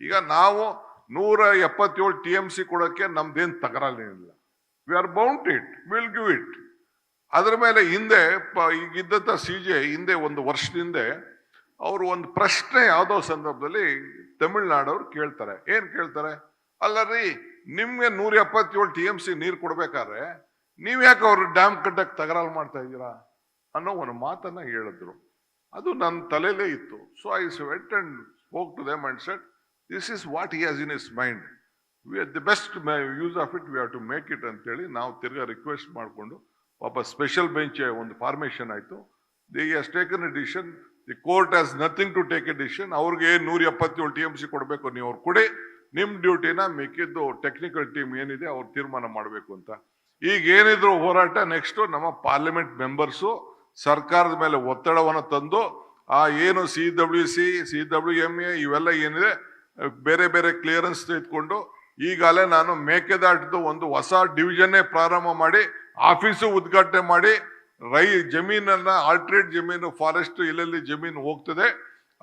ಈಗ ನಾವು ನೂರ ಎಪ್ಪತ್ತೇಳು ಟಿ ಎಂ ಸಿ ಕೊಡೋಕ್ಕೆ ನಮ್ದೇನು ತಕರಾಲೇನಿಲ್ಲ we are bound it will give it ಅದ್ರ ಮೇಲೆ ಹಿಂದೆ ಪ- ಈಗಿದ್ದಂಥ ಸಿ ಜೆ ಹಿಂದೆ ಒಂದು ವರ್ಷದಿಂದ ಅವರು ಒಂದು ಪ್ರಶ್ನೆ ಯಾವುದೋ ಸಂದರ್ಭದಲ್ಲಿ ತಮಿಳ್ನಾಡವ್ರು ಕೇಳ್ತಾರೆ. ಏನು ಕೇಳ್ತಾರೆ? ಅಲ್ಲ ರೀ, ನಿಮಗೆ ನೂರ ಎಪ್ಪತ್ತೇಳು ಟಿ ಎಂ ಸಿ ನೀರು ಕೊಡ್ಬೇಕಾದ್ರೆ ನೀವು ಯಾಕೆ ಅವ್ರು ಡ್ಯಾಮ್ ಕಟ್ಟಕ್ಕೆ ತಕರಾರು ಮಾಡ್ತಾ ಇದ್ದೀರಾ? ಅನ್ನೋ ಒಂದು ಮಾತನ್ನು ಹೇಳಿದ್ರು. ಅದು ನನ್ನ ತಲೆಯಲ್ಲೇ ಇತ್ತು. So I went and spoke to said this is what he has in his mind we the best use of it we have to make it ಅಂತೇಳಿ ನಾವು ತಿರ್ಗಾ ರಿಕ್ವೆಸ್ಟ್ ಮಾಡಿಕೊಂಡು, ಪಾಪ ಸ್ಪೆಷಲ್ ಬೆಂಚ್ ಒಂದು ಫಾರ್ಮೇಷನ್ ಆಯಿತು. The has taken a decision the court has nothing to take a decision ಅವ್ರಿಗೆ ನೂರ ಎಪ್ಪತ್ತೇಳು ಟಿ ಎಂ ಸಿ ಕೊಡಬೇಕು, ನೀವು ಅವ್ರು ಕೊಡಿ. ನಿಮ್ಮ ಡ್ಯೂಟಿನ ಮಿಕ್ಕಿದ್ದು ಟೆಕ್ನಿಕಲ್ ಟೀಮ್ ಏನಿದೆ, ಅವ್ರು ತೀರ್ಮಾನ ಮಾಡಬೇಕು ಅಂತ. ಈಗ ಏನಿದ್ರು ಹೋರಾಟ ನೆಕ್ಸ್ಟ್ ನಮ್ಮ ಪಾರ್ಲಿಮೆಂಟ್ ಮೆಂಬರ್ಸು ಸರ್ಕಾರದ ಮೇಲೆ ಒತ್ತಡವನ್ನು ತಂದು, ಆ ಏನು C W C C W M A ಇವೆಲ್ಲ ಏನಿದೆ ಬೇರೆ ಬೇರೆ ಕ್ಲಿಯರೆನ್ಸ್ ತೆಗೆದುಕೊಂಡು ಈಗಾಗಲೇ ನಾನು ಮೇಕೆದಾಟದ ಒಂದು ಹೊಸ ಡಿವಿಷನ್ನೇ ಪ್ರಾರಂಭ ಮಾಡಿ ಆಫೀಸು ಉದ್ಘಾಟನೆ ಮಾಡಿ, ರೈ ಜಮೀನನ್ನ ಆಲ್ಟ್ರೇಟ್ ಜಮೀನು ಫಾರೆಸ್ಟ್ ಎಲ್ಲೆಲ್ಲಿ ಜಮೀನು ಹೋಗ್ತದೆ,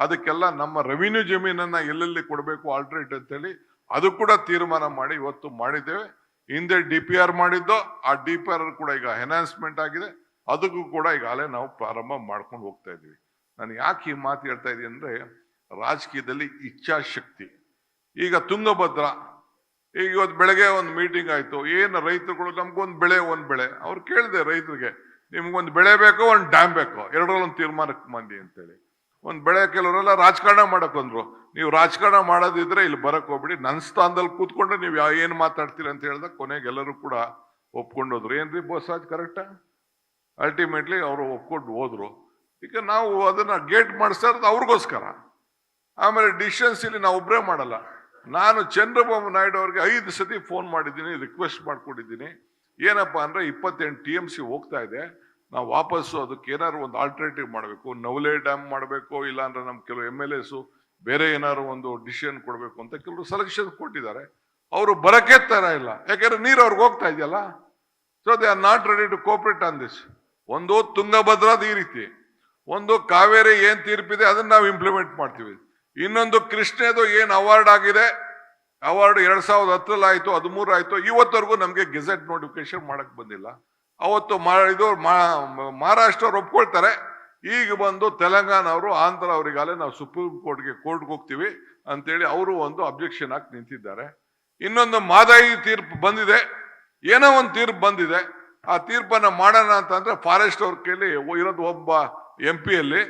ಅದಕ್ಕೆಲ್ಲ ನಮ್ಮ ರೆವಿನ್ಯೂ ಜಮೀನನ್ನ ಎಲ್ಲೆಲ್ಲಿ ಕೊಡಬೇಕು ಆಲ್ಟ್ರೇಟ್ ಅಂತೇಳಿ ಅದು ಕೂಡ ತೀರ್ಮಾನ ಮಾಡಿ ಇವತ್ತು ಮಾಡಿದ್ದೇವೆ. ಹಿಂದೆ ಡಿ ಪಿ ಆರ್ ಮಾಡಿದ್ದು, ಆ ಡಿ ಪಿ ಆರ್ ಕೂಡ ಈಗ ಎನ್ಹಾನ್ಸ್ಮೆಂಟ್ ಆಗಿದೆ. ಅದಕ್ಕೂ ಕೂಡ ಈಗಾಗಲೇ ನಾವು ಪ್ರಾರಂಭ ಮಾಡ್ಕೊಂಡು ಹೋಗ್ತಾ ಇದ್ದೀವಿ. ನಾನು ಯಾಕೆ ಈ ಮಾತು ಹೇಳ್ತಾ ಇದ್ದೀನಿ ಅಂದ್ರೆ ರಾಜಕೀಯದಲ್ಲಿ ಇಚ್ಛಾಶಕ್ತಿ. ಈಗ ತುಂಗಭದ್ರ, ಈಗ ಇವತ್ತು ಬೆಳಗ್ಗೆ ಒಂದು ಮೀಟಿಂಗ್ ಆಯಿತು. ಏನು ರೈತರುಗಳು, ನಮಗೊಂದು ಬೆಳೆ, ಒಂದು ಬೆಳೆ. ಅವ್ರು ಕೇಳಿದೆ ರೈತರಿಗೆ, ನಿಮ್ಗೊಂದು ಬೆಳೆ ಬೇಕೋ, ಒಂದು ಡ್ಯಾಮ್ ಬೇಕೋ? ಎರಡರಲ್ಲೊಂದು ತೀರ್ಮಾನಕ್ಕೆ ಮಂದಿ ಅಂತೇಳಿ. ಒಂದು ಬೆಳೆ ಕೆಲವರೆಲ್ಲ ರಾಜಕಾರಣ ಮಾಡಕ್ಕಂದ್ರು ನೀವು ರಾಜಕಾರಣ ಮಾಡೋದಿದ್ರೆ ಇಲ್ಲಿ ಬರಕ್ಕೆ ಹೋಗ್ಬಿಡಿ. ನನ್ನ ಸ್ಥಾನದಲ್ಲಿ ಕೂತ್ಕೊಂಡು ನೀವು ಯಾವ ಏನು ಮಾತಾಡ್ತೀರಿ ಅಂತ ಹೇಳಿದಾಗ ಕೊನೆಗೆ ಎಲ್ಲರೂ ಕೂಡ ಒಪ್ಕೊಂಡು ಹೋದ್ರು. ಏನ್ರಿ ಬೋಸಾಜ್ ಕರೆಕ್ಟಾ ಅಲ್ಟಿಮೇಟ್ಲಿ ಅವರು ಒಪ್ಕೊಂಡು ಹೋದರು. ಈಗ ನಾವು ಅದನ್ನು ಗೇಟ್ ಮಾಡಿಸ್ತಾ ಇರೋದು ಅವ್ರಿಗೋಸ್ಕರ. ಆಮೇಲೆ ಡಿಸಿಷನ್ಸ್ ಇಲ್ಲಿ ನಾವು ಒಬ್ಬರೇ ಮಾಡಲ್ಲ. ನಾನು ಚಂದ್ರಬಾಬು ನಾಯ್ಡು ಅವ್ರಿಗೆ ಐದು ಸತಿ ಫೋನ್ ಮಾಡಿದ್ದೀನಿ ರಿಕ್ವೆಸ್ಟ್ ಮಾಡ್ಕೊಂಡಿದ್ದೀನಿ. ಏನಪ್ಪಾ ಅಂದರೆ ಇಪ್ಪತ್ತೆಂಟು ಟಿ ಎಂ ಸಿ ಹೋಗ್ತಾ ಇದೆ. ನಾವು ವಾಪಸ್ಸು ಅದಕ್ಕೆ ಏನಾದ್ರು ಒಂದು ಆಲ್ಟರ್ನೇಟಿವ್ ಮಾಡಬೇಕು. ನವಲೆ ಡ್ಯಾಮ್ ಮಾಡಬೇಕು, ಇಲ್ಲಾಂದ್ರೆ ನಮ್ಮ ಕೆಲವು ಎಂ ಎಲ್ ಎಸು ಬೇರೆ ಏನಾದ್ರು ಒಂದು ಡಿಸಿಷನ್ ಕೊಡಬೇಕು ಅಂತ ಕೆಲವರು ಸೆಲೆಕ್ಷನ್ ಕೊಟ್ಟಿದ್ದಾರೆ. ಅವರು ಬರಕ್ಕೆ ತರ ಇಲ್ಲ. ಯಾಕೆಂದ್ರೆ ನೀರು ಅವ್ರಿಗೆ ಹೋಗ್ತಾ ಇದೆಯಲ್ಲ? So they are not ready to cooperate on this ಒಂದು ತುಂಗಭದ್ರಾದ ಈ ರೀತಿ ಒಂದು ಕಾವೇರಿ ಏನು ತೀರ್ಪಿದೆ, ಅದನ್ನ ನಾವು ಇಂಪ್ಲಿಮೆಂಟ್ ಮಾಡ್ತೀವಿ. ಇನ್ನೊಂದು ಕೃಷ್ಣದು ಏನು ಅವಾರ್ಡ್ ಆಗಿದೆ? ಅವಾರ್ಡ್ ಎರಡ್ ಸಾವಿರದ ಹತ್ತರಲ್ಲಿ ಆಯ್ತು ಹದಿಮೂರು ಆಯ್ತು, ಇವತ್ತವರೆಗೂ ನಮಗೆ ಗೆಜೆಟ್ ನೋಟಿಫಿಕೇಶನ್ ಮಾಡಕ್ ಬಂದಿಲ್ಲ. ಅವತ್ತು ಇದು ಮಹಾರಾಷ್ಟ್ರ ಒಪ್ಕೊಳ್ತಾರೆ. ಈಗ ಬಂದು ತೆಲಂಗಾಣ ಅವರು ಆಂಧ್ರ ಅವರಿಗಾಲೇ ನಾವು ಸುಪ್ರೀಂ ಕೋರ್ಟ್ಗೆ ಕೋರ್ಟ್ಗೆ ಹೋಗ್ತೀವಿ ಅಂತೇಳಿ ಅವರು ಒಂದು ಅಬ್ಜೆಕ್ಷನ್ ಹಾಕಿ ನಿಂತಿದ್ದಾರೆ. ಇನ್ನೊಂದು ಮಾದಾಯಿ ತೀರ್ಪು ಬಂದಿದೆ. ಏನೋ ಒಂದು ತೀರ್ಪು ಬಂದಿದೆ. ಆ ತೀರ್ಪನ್ನ ಮಾಡೋಣ ಅಂತಂದ್ರೆ ಫಾರೆಸ್ಟ್ ಅವ್ರ ಇರೋದು ಒಬ್ಬ ಎಂ ಪಿಯಲ್ಲಿ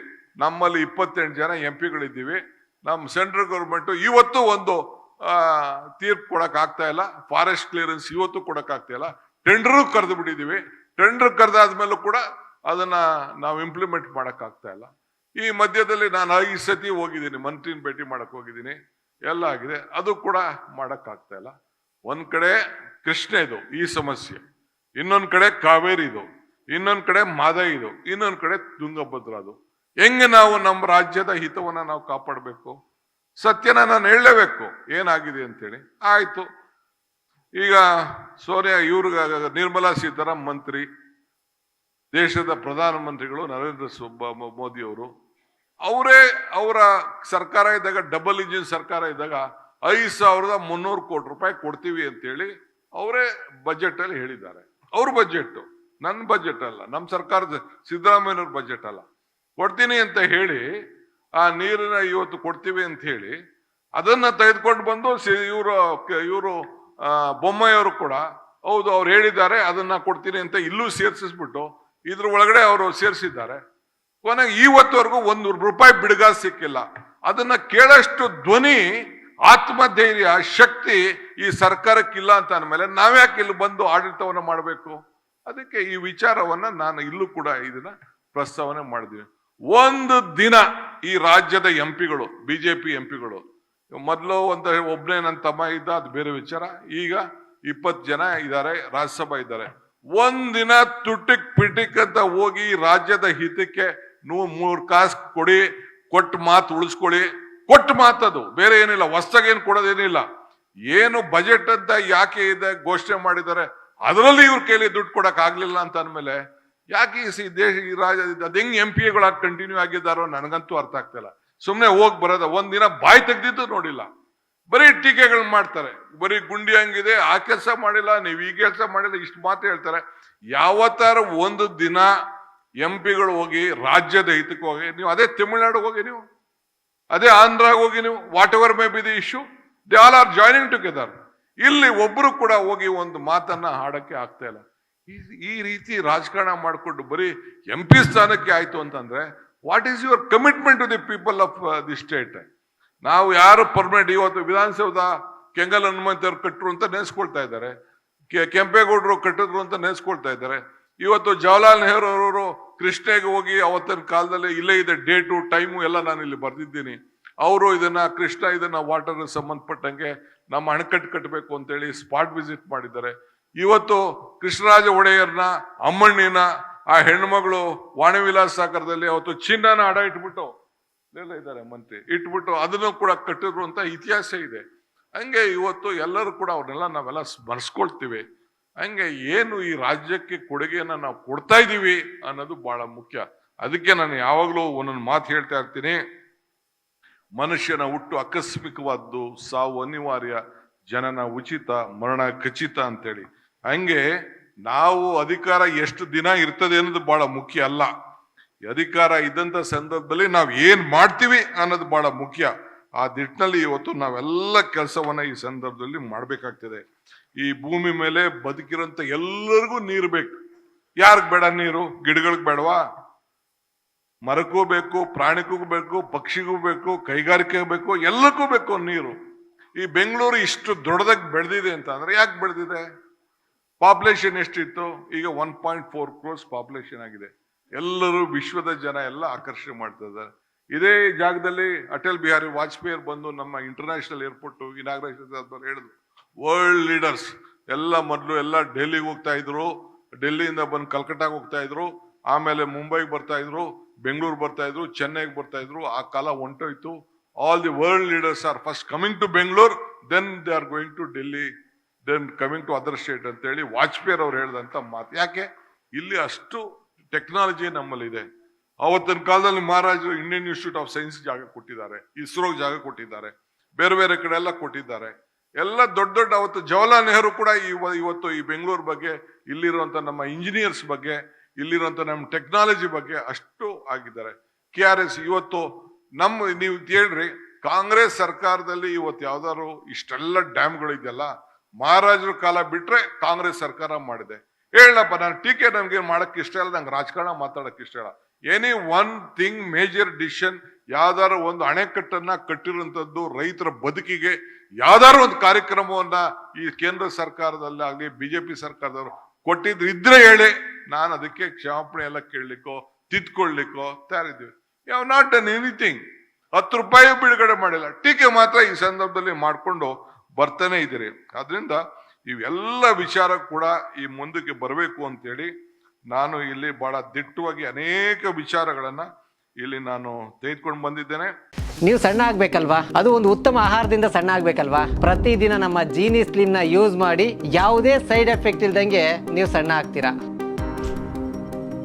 ನಮ್ಮಲ್ಲಿ ಇಪ್ಪತ್ತೆಂಟು ಜನ ಎಂ ಪಿಗಳಿದ್ದೀವಿ ನಮ್ಮ ಸೆಂಟ್ರಲ್ ಗೌರ್ಮೆಂಟ್ ಇವತ್ತು ಒಂದು ತೀರ್ಪು ಕೊಡಕ್ ಆಗ್ತಾ ಇಲ್ಲ. ಫಾರೆಸ್ಟ್ ಕ್ಲಿಯರೆನ್ಸ್ ಇವತ್ತು ಕೊಡಕ್ ಆಗ್ತಾ ಇಲ್ಲ. ಟೆಂಡರ್ ಕರೆದು ಬಿಟ್ಟಿದೀವಿ ಟೆಂಡರ್ ಕರೆದಾದ್ಮೇಲೂ ಕೂಡ ಅದನ್ನ ನಾವು ಇಂಪ್ಲಿಮೆಂಟ್ ಮಾಡಕ್ ಆಗ್ತಾ ಇಲ್ಲ. ಈ ಮಧ್ಯದಲ್ಲಿ ನಾನು ಐದು ಸತಿ ಹೋಗಿದ್ದೀನಿ. ಮಂತ್ರಿನ ಭೇಟಿ ಮಾಡಕ್ ಹೋಗಿದ್ದೀನಿ. ಎಲ್ಲ ಆಗಿದೆ. ಅದು ಕೂಡ ಮಾಡಕ್ ಆಗ್ತಾ ಇಲ್ಲ. ಒಂದ್ ಕಡೆ ಕೃಷ್ಣ ಇದು, ಈ ಸಮಸ್ಯೆ. ಇನ್ನೊಂದ್ ಕಡೆ ಕಾವೇರಿ ಇದು. ಇನ್ನೊಂದ್ ಕಡೆ ಮಾದ ಇದು. ಇನ್ನೊಂದ್ ಕಡೆ ತುಂಗಭದ್ರ ಅದು. ಹೆಂಗೆ ನಾವು ನಮ್ಮ ರಾಜ್ಯದ ಹಿತವನ್ನ ನಾವು ಕಾಪಾಡಬೇಕು? ಸತ್ಯನ ನಾನು ಹೇಳಲೇಬೇಕು. ಏನಾಗಿದೆ ಅಂತೇಳಿ. ಆಯಿತು. ಈಗ ಸೋನಿಯಾ, ಇವ್ರಿಗೆ ನಿರ್ಮಲಾ ಸೀತಾರಾಮ್ ಮಂತ್ರಿ, ದೇಶದ ಪ್ರಧಾನಮಂತ್ರಿಗಳು ನರೇಂದ್ರ ಸುಬ್ಬ ಮೋದಿ ಅವರು, ಅವರೇ ಸರ್ಕಾರ ಇದ್ದಾಗ, ಡಬಲ್ ಇಂಜಿನ್ ಸರ್ಕಾರ ಇದ್ದಾಗ ಐದು ಸಾವಿರದ ಮುನ್ನೂರು ಕೋಟಿ ರೂಪಾಯಿ ಕೊಡ್ತೀವಿ ಅಂತೇಳಿ ಅವರೇ ಬಜೆಟ್ ಅಲ್ಲಿ ಹೇಳಿದ್ದಾರೆ. ಅವ್ರ ಬಜೆಟ್ ನನ್ನ ಬಜೆಟ್ ಅಲ್ಲ. ನಮ್ಮ ಸರ್ಕಾರದ ಸಿದ್ದರಾಮಯ್ಯವ್ರ ಬಜೆಟ್ ಅಲ್ಲ. ಕೊಡ್ತೀನಿ ಅಂತ ಹೇಳಿ ಆ ನೀರನ್ನ ಇವತ್ತು ಕೊಡ್ತೀವಿ ಅಂತ ಹೇಳಿ ಅದನ್ನ ತೆಗೆದುಕೊಂಡು ಬಂದು ಇವರು ಇವರು ಬೊಮ್ಮೆಯವರು ಕೂಡ ಹೌದು, ಅವ್ರು ಹೇಳಿದ್ದಾರೆ, ಅದನ್ನ ಕೊಡ್ತೀನಿ ಅಂತ ಇಲ್ಲೂ ಸೇರ್ಸಿಸ್ಬಿಟ್ಟು ಇದ್ರ ಒಳಗಡೆ ಅವರು ಸೇರಿಸಿದ್ದಾರೆ. ಕೊನೆಗೆ ಇವತ್ತವರೆಗೂ ಒಂದು ರೂಪಾಯಿ ಬಿಡುಗ ಸಿಕ್ಕಿಲ್ಲ. ಅದನ್ನ ಕೇಳಷ್ಟು ಧ್ವನಿ, ಆತ್ಮಧೈರ್ಯ, ಶಕ್ತಿ ಈ ಸರ್ಕಾರಕ್ಕಿಲ್ಲ ಅಂತ ಅಂದಮೇಲೆ ನಾವ್ಯಾಕೆ ಇಲ್ಲಿ ಬಂದು ಆಡಳಿತವನ್ನು ಮಾಡಬೇಕು? ಅದಕ್ಕೆ ಈ ವಿಚಾರವನ್ನ ನಾನು ಇಲ್ಲೂ ಕೂಡ ಇದನ್ನ ಪ್ರಸ್ತಾವನೆ ಮಾಡಿದ್ವಿ. ಒಂದು ದಿನ ಈ ರಾಜ್ಯದ ಎಂಪಿಗಳು, ಬಿಜೆಪಿ ಎಂಪಿಗಳು, ಮೊದಲು ಒಂದು ಒಬ್ಬನೇ ನನ್ನ ತಮ್ಮ ಇದ್ದ, ಅದು ಬೇರೆ ವಿಚಾರ. ಈಗ ಇಪ್ಪತ್ತು ಜನ ಇದ್ದಾರೆ, ರಾಜ್ಯಸಭಾ ಇದ್ದಾರೆ. ಒಂದಿನ ತುಟಿಕ್ ಪಿಟಿಕ್ ಅಂತ ಹೋಗಿ ರಾಜ್ಯದ ಹಿತಕ್ಕೆ ನೂ ಮೂರು ಕಾಸು ಕೊಡಿ, ಕೊಟ್ಟು ಮಾತು ಉಳಿಸ್ಕೊಳ್ಳಿ. ಕೊಟ್ಟು ಮಾತದು ಬೇರೆ ಏನಿಲ್ಲ, ಹೊಸ್ದಾಗಿ ಏನು ಕೊಡೋದೇನಿಲ್ಲ. ಏನು ಬಜೆಟ್ ಅಂತ ಯಾಕೆ ಇದೆ ಘೋಷಣೆ ಮಾಡಿದ್ದಾರೆ, ಅದರಲ್ಲಿ ಇವ್ರ ಕೈಲಿ ದುಡ್ಡು ಕೊಡಕ್ ಅಂತ ಅಂದ್ಮೇಲೆ ಯಾಕೆ ಈ ದೇಶ ಈ ರಾಜ ಅದ್ ಹೆಂಗ್ ಎಂ ಪಿ ಎಗಳಾಗಿ ಕಂಟಿನ್ಯೂ ಆಗಿದ್ದಾರೋ ನನಗಂತೂ ಅರ್ಥ ಆಗ್ತಿಲ್ಲ ಸುಮ್ಮನೆ ಹೋಗಿ ಬರೋದ ಒಂದಿನ ಬಾಯಿ ತೆಗ್ದಿದ್ದು ನೋಡಿಲ್ಲ. ಬರೀ ಟೀಕೆಗಳು ಮಾಡ್ತಾರೆ. ಬರೀ ಗುಂಡಿ ಹಂಗಿದೆ, ಆ ಕೆಲಸ ಮಾಡಿಲ್ಲ, ನೀವು ಈ ಕೆಲಸ ಮಾಡಿಲ್ಲ, ಇಷ್ಟು ಮಾತು ಹೇಳ್ತಾರೆ. ಯಾವತ್ತಾರ ಒಂದು ದಿನ ಎಂ ಪಿಗಳು ಹೋಗಿ, ರಾಜ್ಯದ ಹಿತಕ್ಕೆ ಹೋಗಿ, ನೀವು ಅದೇ ತಮಿಳ್ನಾಡಿಗೆ ಹೋಗಿ ನೀವು. ಅದೇ ಆಂಧ್ರಾಗ ಹೋಗಿ ನೀವು whatever may be the issue they all are joining together ಇಲ್ಲಿ ಒಬ್ರು ಕೂಡ ಹೋಗಿ ಒಂದು ಮಾತನ್ನ ಹಾಡಕ್ಕೆ ಆಗ್ತಾ ಇಲ್ಲ. ಈ- ರೀತಿ ರಾಜಕಾರಣ ಮಾಡಿಕೊಂಡು ಬರೀ ಎಂ ಪಿ ಸ್ಥಾನಕ್ಕೆ ಆಯ್ತು ಅಂತಂದ್ರೆ what is your commitment to the people of the state ನಾವು ಯಾರು ಪರ್ಮನೆಂಟ್ ಇವತ್ತು ವಿಧಾನಸೌಧ ಕೆಂಗಲ್ ಹನುಮಂತ ಅವ್ರು ಕಟ್ಟರು ಅಂತ ನೆನೆಸ್ಕೊಳ್ತಾ ಇದ್ದಾರೆ. ಕೆಂಪೇಗೌಡರು ಕಟ್ಟಿದ್ರು ಅಂತ ನೆನೆಸ್ಕೊಳ್ತಾ ಇದ್ದಾರೆ. ಇವತ್ತು ಜವಾಹರ್ಲಾಲ್ ನೆಹರು ಅವರು ಕೃಷ್ಣೆಗೆ ಹೋಗಿ ಅವತ್ತಿನ ಕಾಲದಲ್ಲಿ ಇಲ್ಲೇ ಇದೆ ಡೇಟು, ಟೈಮು ಎಲ್ಲ ನಾನು ಇಲ್ಲಿ ಬರೆದಿದ್ದೀನಿ. ಅವರು ಇದನ್ನ, ಕೃಷ್ಣ ಇದನ್ನ ವಾಟರ್ ಸಂಬಂಧಪಟ್ಟಂಗೆ ನಮ್ಮ ಅಣೆಕಟ್ಟು ಕಟ್ಟಬೇಕು ಅಂತೇಳಿ ಸ್ಪಾಟ್ ವಿಸಿಟ್ ಮಾಡಿದ್ದಾರೆ. ಇವತ್ತು ಕೃಷ್ಣರಾಜ ಒಡೆಯರ್ನ, ಅಮ್ಮಣ್ಣಿನ, ಆ ಹೆಣ್ಮಗಳು ವಾಣಿವಿಲಾಸ ಸಾಗರದಲ್ಲಿ ಅವತ್ತು ಚಿನ್ನನ ಅಡ ಇಟ್ಬಿಟ್ಟು ಎಲ್ಲ ಇದ್ದಾರೆ ಮಂತ್ರಿ ಇಟ್ಬಿಟ್ಟು ಅದನ್ನು ಕೂಡ ಕಟ್ಟಿದ್ರು ಅಂತ ಇತಿಹಾಸ ಇದೆ. ಹಂಗೆ ಇವತ್ತು ಎಲ್ಲರೂ ಕೂಡ ಅವ್ರನ್ನೆಲ್ಲ ನಾವೆಲ್ಲ ಸ್ಮರಿಸ್ಕೊಳ್ತೀವಿ ಹಂಗೆ ಏನು ಈ ರಾಜ್ಯಕ್ಕೆ ಕೊಡುಗೆಯನ್ನು ನಾವು ಕೊಡ್ತಾ ಇದ್ದೀವಿ ಅನ್ನೋದು ಬಹಳ ಮುಖ್ಯ. ಅದಕ್ಕೆ ನಾನು ಯಾವಾಗಲೂ ಒಂದೊಂದು ಮಾತು ಹೇಳ್ತಾ ಇರ್ತೀನಿ. ಮನುಷ್ಯನ ಹುಟ್ಟು ಆಕಸ್ಮಿಕವಾದ್ದು ಸಾವು ಅನಿವಾರ್ಯ, ಜನನ ಉಚಿತ, ಮರಣ ಖಚಿತ ಅಂತೇಳಿ. ಹಂಗೆ ನಾವು ಅಧಿಕಾರ ಎಷ್ಟು ದಿನ ಇರ್ತದೆ ಅನ್ನೋದು ಬಹಳ ಮುಖ್ಯ ಅಲ್ಲ. ಅಧಿಕಾರ ಇದ್ದಂಥ ಸಂದರ್ಭದಲ್ಲಿ ನಾವು ಏನು ಮಾಡ್ತೀವಿ ಅನ್ನೋದು ಬಹಳ ಮುಖ್ಯ. ಆ ದಿಟ್ಟಿನಲ್ಲಿ ಇವತ್ತು ನಾವೆಲ್ಲ ಕೆಲಸವನ್ನ ಈ ಸಂದರ್ಭದಲ್ಲಿ ಮಾಡ್ಬೇಕಾಗ್ತದೆ. ಈ ಭೂಮಿ ಮೇಲೆ ಬದುಕಿರೋಂಥ ಎಲ್ಲರಿಗೂ ನೀರು ಬೇಕು. ಯಾರಿಗೆ ಬೇಡ ನೀರು? ಗಿಡಗಳಿಗೆ ಬೇಡವಾ? ಮರಕ್ಕೂ ಬೇಕು, ಪ್ರಾಣಿಗೂ ಬೇಕು, ಪಕ್ಷಿಗೂ ಬೇಕು ಕೈಗಾರಿಕೆಗೂ ಬೇಕು, ಎಲ್ಲಕ್ಕೂ ಬೇಕು ನೀರು. ಈ ಬೆಂಗಳೂರು ಇಷ್ಟು ದೊಡ್ಡದಾಗಿ ಬೆಳೆದಿದೆ ಅಂತ ಅಂದ್ರೆ ಯಾಕೆ ಬೆಳೆದಿದೆ? ಪಾಪ್ಯುಲೇಷನ್ ಎಷ್ಟಿತ್ತು? ಈಗ one point four crores population ಆಗಿದೆ. ಎಲ್ಲರೂ ವಿಶ್ವದ ಜನ ಎಲ್ಲ ಆಕರ್ಷಣೆ ಮಾಡ್ತಾ ಇದ್ದಾರೆ. ಇದೇ ಜಾಗದಲ್ಲಿ ಅಟಲ್ ಬಿಹಾರಿ ವಾಜಪೇಯಿ ಬಂದು ನಮ್ಮ ಇಂಟರ್ನ್ಯಾಷನಲ್ ಏರ್ಪೋರ್ಟ್ ಇನಾಗ್ರೇಷನ್ ಹೇಳಿದ್ರು ವರ್ಲ್ಡ್ ಲೀಡರ್ಸ್ ಎಲ್ಲ ಮೊದಲು ಎಲ್ಲ ಡೆಲ್ಲಿಗೆ ಹೋಗ್ತಾ ಇದ್ರು, ಡೆಲ್ಲಿಯಿಂದ ಬಂದು ಕಲ್ಕಟ್ಟಾಗ ಹೋಗ್ತಾ ಇದ್ರು, ಆಮೇಲೆ ಮುಂಬೈಗೆ ಬರ್ತಾ ಇದ್ರು, ಬೆಂಗಳೂರು ಬರ್ತಾ ಇದ್ರು, ಚೆನ್ನೈಗೆ ಬರ್ತಾ ಇದ್ರು, ಆ ಕಾಲ ಹೊಂಟೋಯ್ತು all the world leaders are first coming to Bengaluru then they are going to Delhi then coming to other state ಅಂತ ಹೇಳಿ ವಾಜಪೇಯಿ ಅವ್ರು ಹೇಳಿದಂಥ ಮಾತು. ಯಾಕೆ? ಇಲ್ಲಿ ಅಷ್ಟು ಟೆಕ್ನಾಲಜಿ ನಮ್ಮಲ್ಲಿದೆ. ಅವತ್ತಿನ ಕಾಲದಲ್ಲಿ ಮಹಾರಾಜರು ಇಂಡಿಯನ್ ಇನ್ಸ್ಟಿಟ್ಯೂಟ್ ಆಫ್ ಸೈನ್ಸ್ ಜಾಗ ಕೊಟ್ಟಿದ್ದಾರೆ. ಇಸ್ರೋ ಜಾಗ ಕೊಟ್ಟಿದ್ದಾರೆ. ಬೇರೆ ಬೇರೆ ಕಡೆ ಎಲ್ಲ ಕೊಟ್ಟಿದ್ದಾರೆ. ಎಲ್ಲ ದೊಡ್ಡ ದೊಡ್ಡ ಅವತ್ತು ಜವಾಹರ್ಲಾಲ್ ನೆಹರು ಕೂಡ ಇವ- ಇವತ್ತು ಈ ಬೆಂಗಳೂರು ಬಗ್ಗೆ ಇಲ್ಲಿರುವಂಥ ನಮ್ಮ ಇಂಜಿನಿಯರ್ಸ್ ಬಗ್ಗೆ ಇಲ್ಲಿರುವಂಥ ನಮ್ಮ ಟೆಕ್ನಾಲಜಿ ಬಗ್ಗೆ ಅಷ್ಟು ಆಗಿದ್ದಾರೆ. ಕೆ ಆರ್ ಎಸ್ ಇವತ್ತು ನಮ್ಮ, ನೀವು ಹೇಳ್ರಿ ಕಾಂಗ್ರೆಸ್ ಸರ್ಕಾರದಲ್ಲಿ ಇವತ್ತು ಯಾವ್ದಾದ್ರು ಇಷ್ಟೆಲ್ಲ ಡ್ಯಾಮ್ಗಳು ಇದೆಯಲ್ಲ ಮಹಾರಾಜರ ಕಾಲ ಬಿಟ್ರೆ ಕಾಂಗ್ರೆಸ್ ಸರ್ಕಾರ ಮಾಡಿದೆ. ಹೇಳಪ್ಪ, ನಾನು ಟೀಕೆ ನಮ್ಗೆ ಮಾಡಕ್ ಇಷ್ಟ ಇಲ್ಲ, ನಂಗೆ ರಾಜಕಾರಣ ಮಾತಾಡಕ್ ಇಷ್ಟ ಇಲ್ಲ. Any one thing major decision ಯಾವ್ದಾರು ಒಂದು ಅಣೆಕಟ್ಟನ್ನ ಕಟ್ಟಿರುವಂತದ್ದು ರೈತರ ಬದುಕಿಗೆ ಯಾವ್ದಾರು ಒಂದು ಕಾರ್ಯಕ್ರಮವನ್ನ ಈ ಕೇಂದ್ರ ಸರ್ಕಾರದಲ್ಲಾಗ್ಲಿ, ಬಿಜೆಪಿ ಸರ್ಕಾರದವರು ಕೊಟ್ಟಿದ್ರು ಇದ್ರೆ ಹೇಳಿ, ನಾನು ಅದಕ್ಕೆ ಕ್ಷಮಾಪಣೆ ಎಲ್ಲ ಕೇಳಲಿಕ್ಕೋ, ತಿದ್ಕೊಳ್ಲಿಕ್ಕೋ ತಯಾರಿದ್ದೀವಿ. ಯಾವ ನಾಟ್ ಅನ್ ಎನಿಥಿಂಗ್. ಹತ್ತು ರೂಪಾಯಿ ಬಿಡುಗಡೆ ಮಾಡಿಲ್ಲ. ಟೀಕೆ ಮಾತ್ರ ಈ ಸಂದರ್ಭದಲ್ಲಿ ಮಾಡ್ಕೊಂಡು ಬರ್ತಾನೆ ಇದ್ದೀರಿ ಆದ್ರಿಂದ ಇವೆಲ್ಲ ವಿಚಾರ ಕೂಡ ಈ ಮುಂದಕ್ಕೆ ಬರಬೇಕು ಅಂತೇಳಿ ನಾನು ಇಲ್ಲಿ ಬಹಳ ದಿಟ್ಟವಾಗಿ ಅನೇಕ ವಿಚಾರಗಳನ್ನ ಇಲ್ಲಿ ನಾನು ತೆಗೆದುಕೊಂಡು ಬಂದಿದ್ದೇನೆ. ನೀವು ಸಣ್ಣ ಆಗ್ಬೇಕಲ್ವಾ? ಅದು ಒಂದು ಉತ್ತಮ ಆಹಾರದಿಂದ ಸಣ್ಣ ಆಗ್ಬೇಕಲ್ವಾ? ಪ್ರತಿದಿನ ನಮ್ಮ ಜೀನಿ ಸ್ಲಿಮ್ನ ಯೂಸ್ ಮಾಡಿ ಯಾವುದೇ ಸೈಡ್ ಎಫೆಕ್ಟ್ ಇಲ್ದಂಗೆ ನೀವು ಸಣ್ಣ ಆಗ್ತೀರಾ?